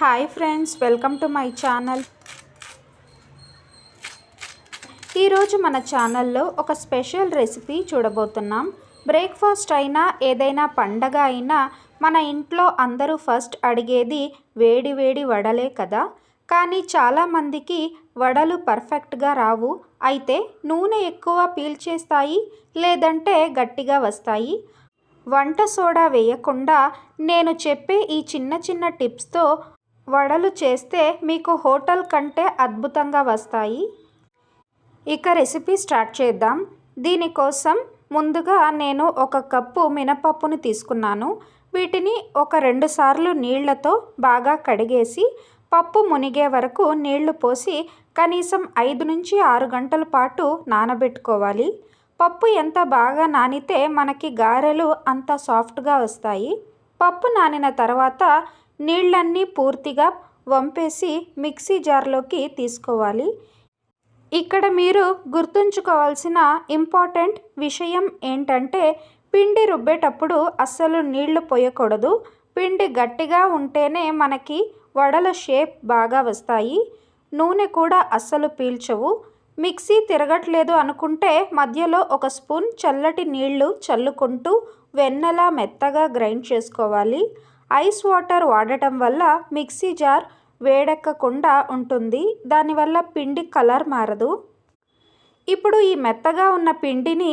Hi friends welcome to my channel. ఈరోజు మన ఛానల్లో ఒక స్పెషల్ రెసిపీ చూడబోతున్నాం. బ్రేక్ఫాస్ట్ అయినా ఏదైనా పండగ అయినా మన ఇంట్లో అందరూ ఫస్ట్ అడిగేది వేడి వేడి వడలే కదా. కానీ చాలామందికి వడలు పర్ఫెక్ట్గా రావు. అయితే నూనె ఎక్కువ పీల్చేస్తాయి లేదంటే గట్టిగా వస్తాయి. వంట సోడా వేయకుండా నేను చెప్పే ఈ చిన్న చిన్న టిప్స్తో వడలు చేస్తే మీకు హోటల్ కంటే అద్భుతంగా వస్తాయి. ఇక రెసిపీ స్టార్ట్ చేద్దాం. దీనికోసం ముందుగా నేను ఒక కప్పు మినపప్పును తీసుకున్నాను. వీటిని ఒక రెండు సార్లు నీళ్ళతో బాగా కడిగేసి పప్పు మునిగే వరకు నీళ్ళు పోసి కనీసం ఐదు నుంచి ఆరు గంటల పాటు నానబెట్టుకోవాలి. పప్పు ఎంత బాగా నానితే మనకి గారెలు అంత సాఫ్ట్గా వస్తాయి. పప్పు నానిన తర్వాత నీళ్ళన్నీ పూర్తిగా వంపేసి మిక్సీ జార్లోకి తీసుకోవాలి. ఇక్కడ మీరు గుర్తుంచుకోవాల్సిన ఇంపార్టెంట్ విషయం ఏంటంటే పిండి రుబ్బేటప్పుడు అస్సలు నీళ్ళు పోయకూడదు. పిండి గట్టిగా ఉంటేనే మనకి వడల షేప్ బాగా వస్తాయి. నూనె కూడా అస్సలు పీల్చవు. మిక్సీ తిరగట్లేదు అనుకుంటే మధ్యలో ఒక స్పూన్ చల్లటి నీళ్ళు చల్లుకుంటూ వెన్నెలా మెత్తగా గ్రైండ్ చేసుకోవాలి. ఐస్ వాటర్ వాడటం వల్ల మిక్సీ జార్ వేడెక్కకుండా ఉంటుంది. దానివల్ల పిండి కలర్ మారదు. ఇప్పుడు ఈ మెత్తగా ఉన్న పిండిని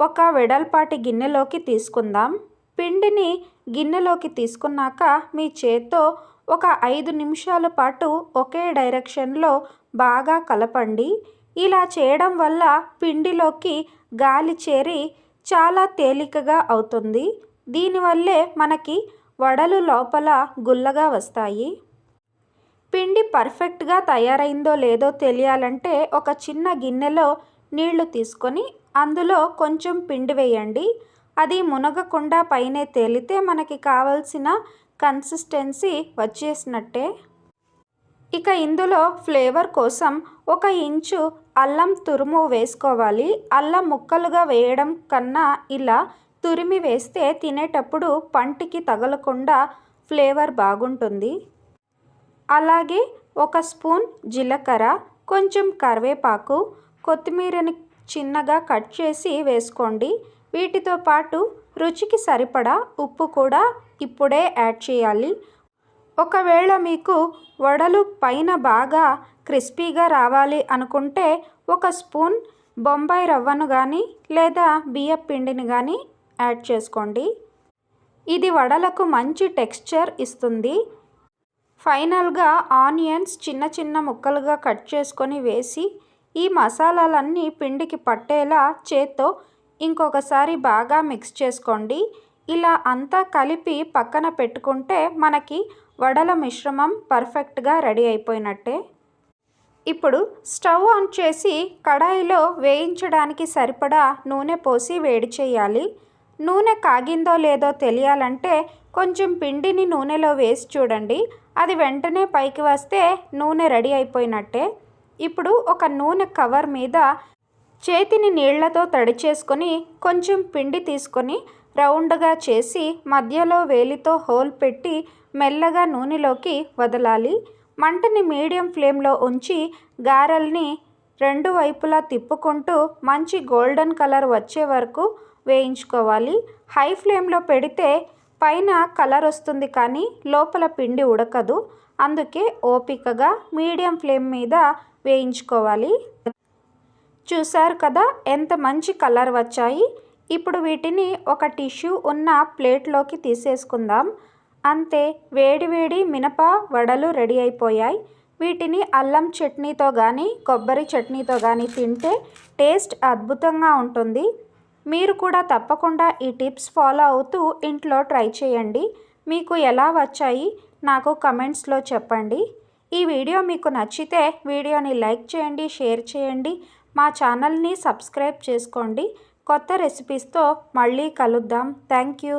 ఒక వెడల్పాటి గిన్నెలోకి తీసుకుందాం. పిండిని గిన్నెలోకి తీసుకున్నాక మీ చేత్తో ఒక ఐదు నిమిషాల పాటు ఒకే డైరెక్షన్లో బాగా కలపండి. ఇలా చేయడం వల్ల పిండిలోకి గాలి చేరి చాలా తేలికగా అవుతుంది. దీనివల్లే మనకి వడలు లోపల గుల్లగా వస్తాయి. పిండి పర్ఫెక్ట్గా తయారైందో లేదో తెలియాలంటే ఒక చిన్న గిన్నెలో నీళ్ళు తీసుకొని అందులో కొంచెం పిండి వేయండి. అది మునగకుండా పైనే తేలితే మనకి కావలసిన కన్సిస్టెన్సీ వచ్చేసినట్టే. ఇక ఇందులో ఫ్లేవర్ కోసం ఒక ఇంచు అల్లం తురుము వేసుకోవాలి. అల్లం ముక్కలుగా వేయడం కన్నా ఇలా తురిమి వేస్తే తినేటప్పుడు పంటికి తగలకుండా ఫ్లేవర్ బాగుంటుంది. అలాగే ఒక స్పూన్ జీలకర్ర కొంచెం కరివేపాకు కొత్తిమీరని చిన్నగా కట్ చేసి వేసుకోండి. వీటితో పాటు రుచికి సరిపడా ఉప్పు కూడా ఇప్పుడే యాడ్ చేయాలి. ఒకవేళ మీకు వడలు పైన బాగా క్రిస్పీగా రావాలి అనుకుంటే ఒక స్పూన్ బొంబాయి రవ్వను కానీ లేదా బియ్య పిండిని కానీ యాడ్ చేసుకోండి. ఇది వడలకు మంచి టెక్స్చర్ ఇస్తుంది. ఫైనల్గా ఆనియన్స్ చిన్న చిన్న ముక్కలుగా కట్ చేసుకొని వేసి ఈ మసాలాలన్నీ పిండికి పట్టేలా చేత్తో ఇంకొకసారి బాగా మిక్స్ చేసుకోండి. ఇలా అంతా కలిపి పక్కన పెట్టుకుంటే మనకి వడల మిశ్రమం పర్ఫెక్ట్గా రెడీ అయిపోయినట్టే. ఇప్పుడు స్టవ్ ఆన్ చేసి కడాయిలో వేయించడానికి సరిపడా నూనె పోసి వేడి చేయాలి. నూనె కాగిందో లేదో తెలియాలంటే కొంచెం పిండిని నూనెలో వేసి చూడండి. అది వెంటనే పైకి వస్తే నూనె రెడీ అయిపోయినట్టే. ఇప్పుడు ఒక నూనె కవర్ మీద చేతిని నీళ్ళతో తడి చేసుకొని కొంచెం పిండి తీసుకొని రౌండ్గా చేసి మధ్యలో వేలితో హోల్ పెట్టి మెల్లగా నూనెలోకి వదలాలి. మంటని మీడియం ఫ్లేమ్లో ఉంచి గారెల్ని రెండు వైపులా తిప్పుకుంటూ మంచి గోల్డెన్ కలర్ వచ్చే వరకు వేయించుకోవాలి. హై ఫ్లేమ్లో పెడితే పైన కలర్ వస్తుంది కానీ లోపల పిండి ఉడకదు. అందుకే ఓపికగా మీడియం ఫ్లేమ్ మీద వేయించుకోవాలి. చూసారు కదా ఎంత మంచి కలర్ వచ్చాయి. ఇప్పుడు వీటిని ఒక టిష్యూ ఉన్న ప్లేట్లోకి తీసేసుకుందాం. అంతే వేడివేడి మినప వడలు రెడీ అయిపోయాయి. వీటిని అల్లం చట్నీతో కానీ కొబ్బరి చట్నీతో కానీ తింటే టేస్ట్ అద్భుతంగా ఉంటుంది. మీరు కూడా తప్పకుండా ఈ టిప్స్ ఫాలో అవుతూ ఇంట్లో ట్రై చేయండి. మీకు ఎలా వచ్చాయి? నాకు కమెంట్స్లో చెప్పండి. ఈ వీడియో మీకు నచ్చితే వీడియోని లైక్ చేయండి షేర్ చేయండి. మా ఛానల్ని సబ్స్క్రైబ్ చేసుకోండి. కొత్త రెసిపీస్తో మళ్ళీ కలుద్దాం. Thank you.